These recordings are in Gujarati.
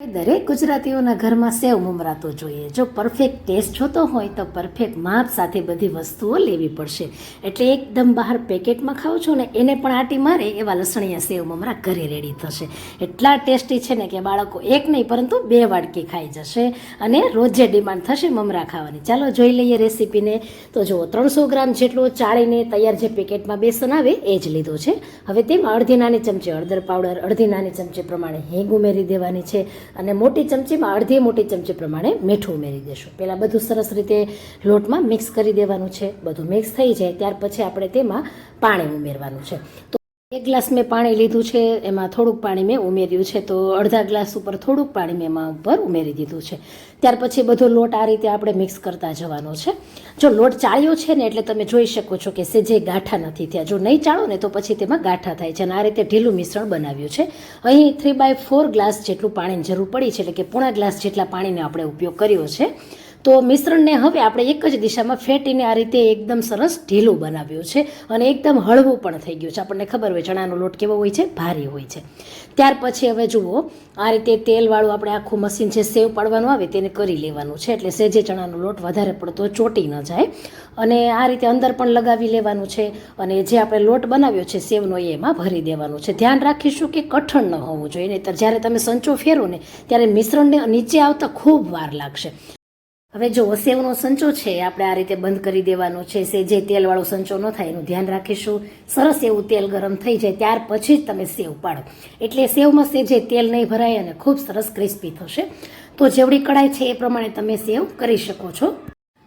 દરેક ગુજરાતીઓના ઘરમાં સેવ મમરા તો જોઈએ. જો પરફેક્ટ ટેસ્ટ જોતો હોય તો પરફેક્ટ માપ સાથે બધી વસ્તુઓ લેવી પડશે. એટલે એકદમ બહાર પેકેટમાં ખાઓ છો ને, એને પણ આટી મારે એવા લસણીયા સેવ મમરા ઘરે રેડી થશે. એટલા ટેસ્ટી છે ને કે બાળકો એક નહીં, પરંતુ બે વાડકી ખાઈ જશે અને રોજે ડિમાન્ડ થશે મમરા ખાવાની. ચાલો જોઈ લઈએ રેસીપીને. તો જુઓ, ત્રણસો ગ્રામ જેટલું ચાળીને તૈયાર જે પેકેટમાં બેસન આવે એ જ લીધું છે. હવે તેમાં અડધી નાની ચમચી હળદર પાવડર, અડધી નાની ચમચી પ્રમાણે હિંગ ઉમેરી દેવાની છે. અને મોટી ચમચીમાં અડધી મોટી ચમચી પ્રમાણે મીઠું ઉમેરી દેશું. પહેલાં બધું સરસ રીતે લોટમાં મિક્સ કરી દેવાનું છે. બધું મિક્સ થઈ જાય, ત્યાર પછી આપણે તેમાં પાણી ઉમેરવાનું છે. તો એક ગ્લાસ મેં પાણી લીધું છે, એમાં થોડુંક પાણી મેં ઉમેર્યું છે, તો અડધા ગ્લાસ ઉપર થોડુંક પાણી મેં એમાં ઉપર ઉમેરી દીધું છે. ત્યાર પછી બધો લોટ આ રીતે આપણે મિક્સ કરતા જવાનો છે. જો લોટ ચાળ્યો છે ને, એટલે તમે જોઈ શકો છો કે સેજે ગાંઠા નથી થયા જો નહીં ચાળો ને, તો પછી તેમાં ગાંઠા થાય છે અને આ રીતે ઢીલું મિશ્રણ બનાવ્યું છે. અહીં થ્રી બાય ફોર ગ્લાસ જેટલું પાણીની જરૂર પડી છે, એટલે કે પોણા ગ્લાસ જેટલા પાણીનો આપણે ઉપયોગ કર્યો છે. તો મિશ્રણને હવે આપણે એક જ દિશામાં ફેંટીને આ રીતે એકદમ સરસ ઢીલું બનાવ્યું છે અને એકદમ હળવું પણ થઈ ગયું છે. આપણને ખબર હોય ચણાનો લોટ કેવો હોય છે? ભારે હોય છે. ત્યાર પછી હવે જુઓ, આ રીતે તેલવાળું આપણે આખું મશીન છે સેવ પાડવાનું આવે તેને કરી લેવાનું છે. એટલે સેજે ચણાનો લોટ વધારે પડતો ચોટી ન જાય. અને આ રીતે અંદર પણ લગાવી લેવાનું છે અને જે આપણે લોટ બનાવ્યો છે સેવનો એમાં ભરી દેવાનું છે. ધ્યાન રાખીશું કે કઠણ ન હોવું જોઈએ. નહીં જ્યારે તમે સંચો ફેરો ને, ત્યારે મિશ્રણને નીચે આવતા ખૂબ વાર લાગશે. હવે જો સેવનો સંચો છે, આપણે આ રીતે બંધ કરી દેવાનો છે, સે જે તેલવાળો સંચો ન થાય એનું ધ્યાન રાખીશું. સરસ એવું તેલ ગરમ થઈ જાય, ત્યાર પછી જ તમે સેવ પાડો. એટલે સેવમાં સે જે તેલ નહીં ભરાય અને ખૂબ સરસ ક્રિસ્પી થશે. તો જેવડી કડાઈ છે એ પ્રમાણે તમે સેવ કરી શકો છો.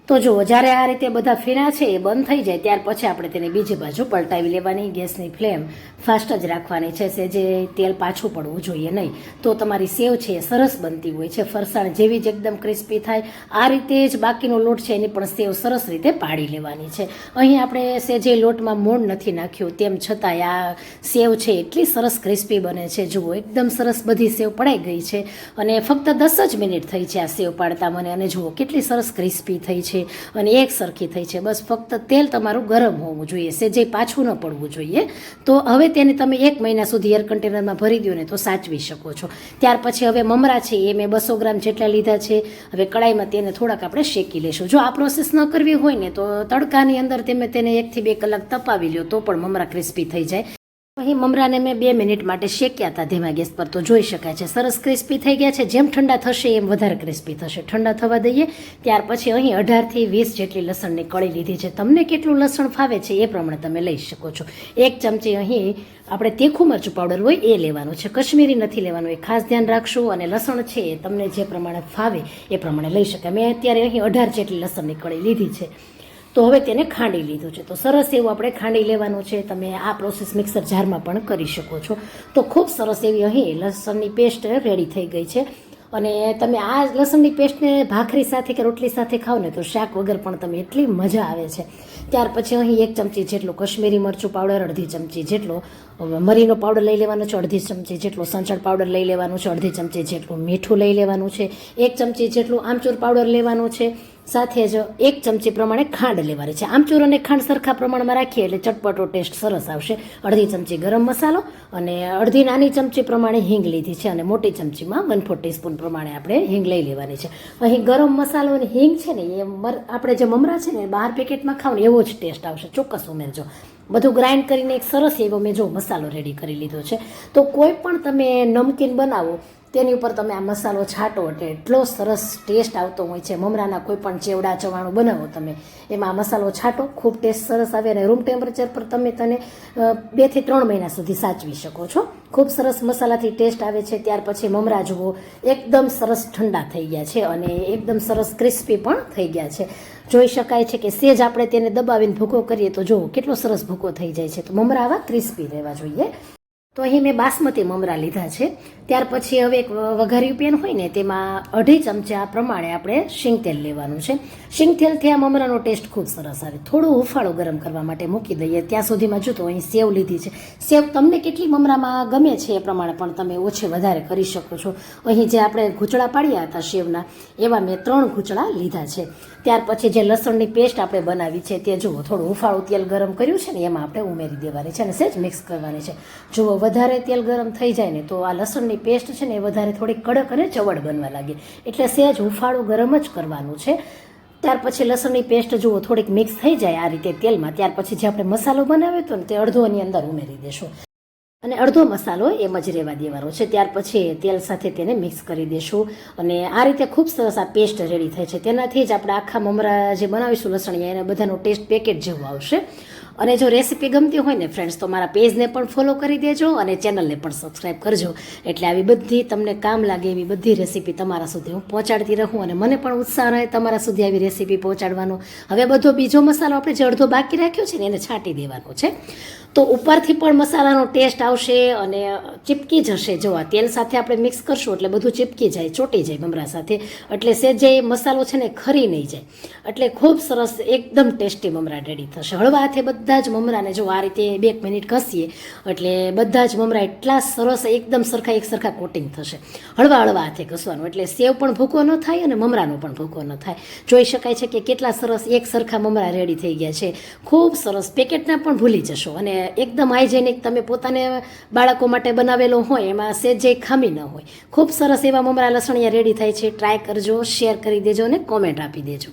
તો જુઓ જ્યારે આ રીતે બધા ફીણા છે, એ બંધ થઈ જાય, ત્યાર પછી આપણે તેને બીજી બાજુ પલટાવી લેવાની. ગેસની ફ્લેમ ફાસ્ટ જ રાખવાની છે, સેજે તેલ પાછું પડવું જોઈએ નહીં. તો તમારી સેવ છે એ સરસ બનતી હોય છે. ફરસાણ જેવી જ એકદમ ક્રિસ્પી થાય. આ રીતે જ બાકીનો લોટ છે, એની પણ સેવ સરસ રીતે પાડી લેવાની છે. અહીં આપણે સે જે લોટમાં મોણ નથી નાખ્યું, તેમ છતાંય આ સેવ છે એટલી સરસ ક્રિસ્પી બને છે. જુઓ, એકદમ સરસ બધી સેવ પડાઈ ગઈ છે. અને ફક્ત દસ જ મિનિટ થઈ છે આ સેવ પાડતા મને, અને જુઓ કેટલી સરસ ક્રિસ્પી થઈ છે. અને એક સરખી થઈ છે. બસ ફક્ત તેલ તમારું ગરમ હોવું જોઈએ. સેજે પાછું ન પડવું જોઈએ. તો હવે તેને તમે એક મહિના સુધી એર કન્ટેનરમાં ભરી દો ને તો સાચવી શકો છો. ત્યાર પછી હવે મમરા છે એ મેં બસો ગ્રામ જેટલા લીધા છે. હવે કડાઈમાં તેને થોડાક આપણે શેકી લેશું. જો આ પ્રોસેસ ન કરવી હોય ને તો તડકાની અંદર તમે તેને એકથી બે કલાક તપાવી લો તો પણ મમરા ક્રિસ્પી થઈ જાય. અહીં મમરાને મેં બે મિનિટ માટે શેક્યા હતા ધીમા ગેસ પર. તો જોઈ શકાય છે, સરસ ક્રિસ્પી થઈ ગયા છે. જેમ ઠંડા થશે એમ વધારે ક્રિસ્પી થશે. ઠંડા થવા દઈએ, ત્યાર પછી અહીં અઢારથી વીસ જેટલી લસણની કળી લીધી છે. તમને કેટલું લસણ ફાવે છે એ પ્રમાણે તમે લઈ શકો છો. એક ચમચી અહીં આપણે તીખું મરચું પાવડર હોય એ લેવાનું છે. કશ્મીરી નથી લેવાનું, એ ખાસ ધ્યાન રાખશું. અને લસણ છે એ તમને જે પ્રમાણે ફાવે એ પ્રમાણે લઈ શકાય. મેં અત્યારે અહીં અઢાર જેટલી લસણની કળી લીધી છે. તો હવે તેને ખાંડી લીધું છે. તો સરસ એવું આપણે ખાંડી લેવાનું છે. તમે આ પ્રોસેસ મિક્સર જારમાં પણ કરી શકો છો. તો ખૂબ સરસ એવી અહીં લસણની પેસ્ટ રેડી થઈ ગઈ છે. અને તમે આ લસણની પેસ્ટને ભાખરી સાથે કે રોટલી સાથે ખાઓ ને તો શાક વગર પણ તમે એટલી મજા આવે છે. ત્યાર પછી અહીં એક ચમચી જેટલું કશ્મીરી મરચું પાવડર, અડધી ચમચી જેટલો મરીનો પાવડર લઈ લેવાનો છે, અડધી ચમચી જેટલો સંચળ પાવડર લઈ લેવાનું છે, અડધી ચમચી જેટલું મીઠું લઈ લેવાનું છે, એક ચમચી જેટલું આમચૂર પાવડર લેવાનું છે સાથે જ એક ચમચી પ્રમાણે ખાંડ લેવાની છે. આમચૂર અને ખાંડ સરખા પ્રમાણમાં રાખીએ એટલે ચટપટો ટેસ્ટ સરસ આવશે. અડધી ચમચી ગરમ મસાલો અને અડધી નાની ચમચી પ્રમાણે હિંગ લીધી છે અને મોટી ચમચીમાં વન ફોર ટીસ્પૂન પ્રમાણે આપણે હિંગ લઈ લેવાની છે. અહીં ગરમ મસાલો અને હિંગ છે ને, એ આપણે જે મમરા છે ને બહાર પેકેટમાં ખાવ ને, એવો જ ટેસ્ટ આવશે. ચોક્કસ ઉમેરજો. બધું ગ્રાઇન્ડ કરીને એક સરસ એવો મેં જો મસાલો રેડી કરી લીધો છે. તો કોઈ પણ તમે નમકીન બનાવો તેની ઉપર તમે આ મસાલો છાંટો એટલે એટલો સરસ ટેસ્ટ આવતો હોય છે. મમરાના કોઈ પણ ચેવડા, ચવાણું બનાવો તમે. એમાં મસાલો છાંટો, ખૂબ ટેસ્ટ સરસ આવે અને રૂમ ટેમ્પરેચર પર તમે તેને બેથી ત્રણ મહિના સુધી સાચવી શકો છો. ખૂબ સરસ મસાલાથી ટેસ્ટ આવે છે. ત્યાર પછી મમરા જુઓ, એકદમ સરસ ઠંડા થઈ ગયા છે અને એકદમ સરસ ક્રિસ્પી પણ થઈ ગયા છે. જોઈ શકાય છે કે સેજ આપણે તેને દબાવીને ભૂકો કરીએ તો જુઓ, કેટલો સરસ ભૂકો થઈ જાય છે. તો મમરા આવા ક્રિસ્પી રહેવા જોઈએ. તો અહીં મેં બાસમતી મમરા લીધા છે. ત્યાર પછી હવે એક વઘાર્યું પેન હોય ને, તેમાં અઢી ચમચા પ્રમાણે આપણે શીંગ તેલ લેવાનું છે. શીંગ તેલથી આ મમરાનો ટેસ્ટ ખૂબ સરસ આવે. થોડું હુફાળો ગરમ કરવા માટે મૂકી દઈએ. ત્યાં સુધીમાં જો તો અહીં સેવ લીધી છે. સેવ તમને કેટલી મમરામાં ગમે છે એ પ્રમાણે પણ તમે ઓછી વધારે કરી શકો છો. અહીં જે આપણે ઘૂંચળા પાડ્યા હતા સેવના, એવા મેં ત્રણ ઘૂંચળા લીધા છે. ત્યાર પછી જે લસણની પેસ્ટ આપણે બનાવી છે, તે જુઓ, થોડું હુંફાળું તેલ ગરમ કર્યું છે ને, એમાં આપણે ઉમેરી દેવાની છે અને સહેજ મિક્સ કરવાની છે. જુઓ વધારે તેલ ગરમ થઈ જાય ને તો આ લસણની પેસ્ટ છે ને એ વધારે થોડી કડક અને ચવડ બનવા લાગે. એટલે સહેજ હુફાળું ગરમ જ કરવાનું છે. ત્યાર પછી લસણની પેસ્ટ જુઓ, થોડીક મિક્સ થઈ જાય આ રીતે તેલમાં. ત્યાર પછી જે આપણે મસાલો બનાવ્યો હતો ને તે અડધો અંદર ઉમેરી દેશું. અને અડધો મસાલો એમ જ રહેવા દેવાનો છે. ત્યાર પછી તેલ સાથે તેને મિક્સ કરી દેશું અને આ રીતે ખૂબ સરસ આ પેસ્ટ રેડી થાય છે. તેનાથી જ આપણે આખા મમરા જે બનાવીશું લસણીયા એને બધાનો ટેસ્ટ પેકેટ જેવું આવશે. અને જો રેસીપી ગમતી હોય ને ફ્રેન્ડ્સ તો મારા પેજને પણ ફોલો કરી દેજો અને ચેનલને પણ સબસ્ક્રાઈબ કરજો. એટલે આવી બધી તમને કામ લાગે એવી બધી રેસીપી તમારા સુધી હું પહોંચાડતી રહું અને મને પણ ઉત્સાહ રહે તમારા સુધી આવી રેસીપી પહોંચાડવાનો. હવે બધો બીજો મસાલો આપણે જે અડધો બાકી રાખ્યો છે ને એને છાંટી દેવાનો છે. તો ઉપરથી પણ મસાલાનો ટેસ્ટ આવશે અને ચીપકી જશે. જો આ તેલ સાથે આપણે મિક્સ કરશું એટલે બધું ચીપકી જાય, ચોટી જાય મમરા સાથે. એટલે સે જે મસાલો છે ને ખરી નહીં જાય. એટલે ખૂબ સરસ એકદમ ટેસ્ટી મમરા રેડી થશે. હળવા હાથે બધા જ મમરાને જો આ રીતે બે એક મિનિટ ઘસીએ, એટલે બધા જ મમરા એટલા સરસ એકદમ સરખા એક સરખા કોટિંગ થશે. હળવા હળવા હાથે ઘસવાનું. એટલે સેવ પણ ભૂકો ન થાય અને મમરાનો પણ ભૂકો ન થાય. જોઈ શકાય છે કે કેટલા સરસ એક સરખા મમરા રેડી થઈ ગયા છે. ખૂબ સરસ પેકેટના પણ ભૂલી જશો. અને એકદમ હાઇજેનિક તમે પોતાને બાળકો માટે બનાવેલો હોય, એમાં સેજે ખામી ન હોય. ખૂબ સરસ એવા મમરા લસણિયા રેડી થાય છે. ટ્રાય કરજો શેર કરી દેજો અને કોમેન્ટ આપી દેજો.